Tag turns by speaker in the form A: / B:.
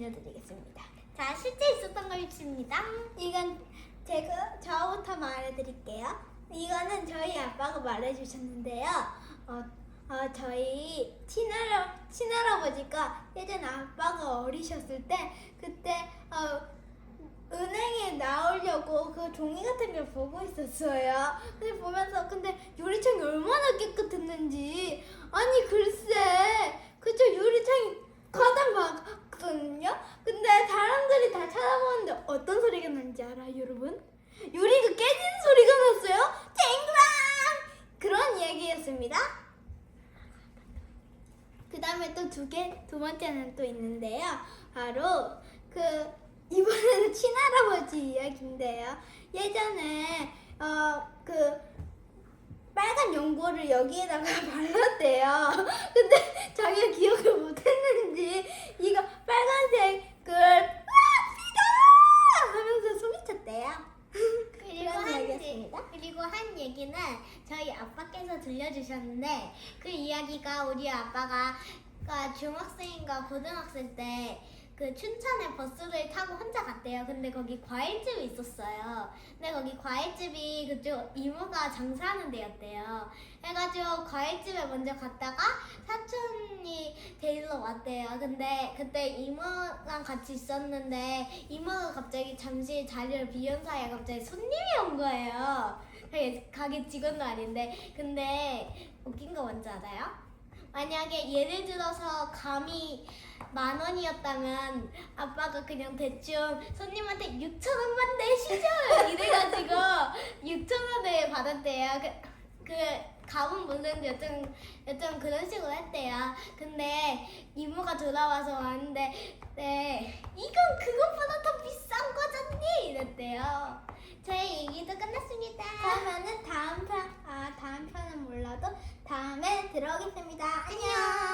A: 들려드리겠습니다. 자, 실제 있었던 걸입니다. 이건 제가 저부터 말해드릴게요. 이거는 저희 아빠가 말해주셨는데요. 어, 어, 저희 친할아, 친할아버지가 예전 아빠가 어리셨을 때 그때 어, 은행에 나오려고 그 종이 같은 걸 보고 있었어요. 근데 보면서 근데 유리창이 얼마나 깨끗했는지 아니 글쎄 그저 유리창이 가장 막거든요. 근데 사람들이 다 쳐다보는데 어떤 소리가 나는지 알아요, 여러분? 유리가 깨진 소리가 났어요. 쨍그랑 그런 이야기였습니다. 그 다음에 또 두 개, 두 번째는 또 있는데요. 바로 그 이번에는 친할아버지 이야기인데요. 예전에 어 그 빨간 연고를 여기에다가 발랐대요. 근데 자기가 기억을 못했는지 이거 빨간색을 아, 피다 하면서 소리쳤대요.
B: 그리고
A: 그런
B: 한,
A: 이야기였습니다.
B: 그리고 한 얘기는 저희 아빠께서 들려주셨는데 그 이야기가 우리 아빠가 가 중학생인가 고등학생 때 그 춘천에 버스를 타고 혼자 갔대요. 근데 거기 과일집이 있었어요. 근데 거기 과일집이 그쪽 이모가 장사하는 데였대요. 해가지고 과일집에 먼저 갔다가 사촌이 데리러 왔대요. 근데 그때 이모랑 같이 있었는데 이모가 갑자기 잠시 자리를 비운 사이에 갑자기 손님이 온 거예요. 가게- 가게 직원도 아닌데 근데 웃긴 거 뭔지 알아요? 만약에 예를 들어서 감이 만 원이었다면 아빠가 그냥 대충 손님한테 6천 원만 내시죠 이래가지고 6천 원을 받았대요. 그, 그 감은 물론 여튼 여튼 그런 식으로 했대요. 근데 이모가 돌아와서 왔는데 네 이건 그것보다 더 비싼 거잖니 이랬대요.
A: 다음에 들어오겠습니다. 안녕.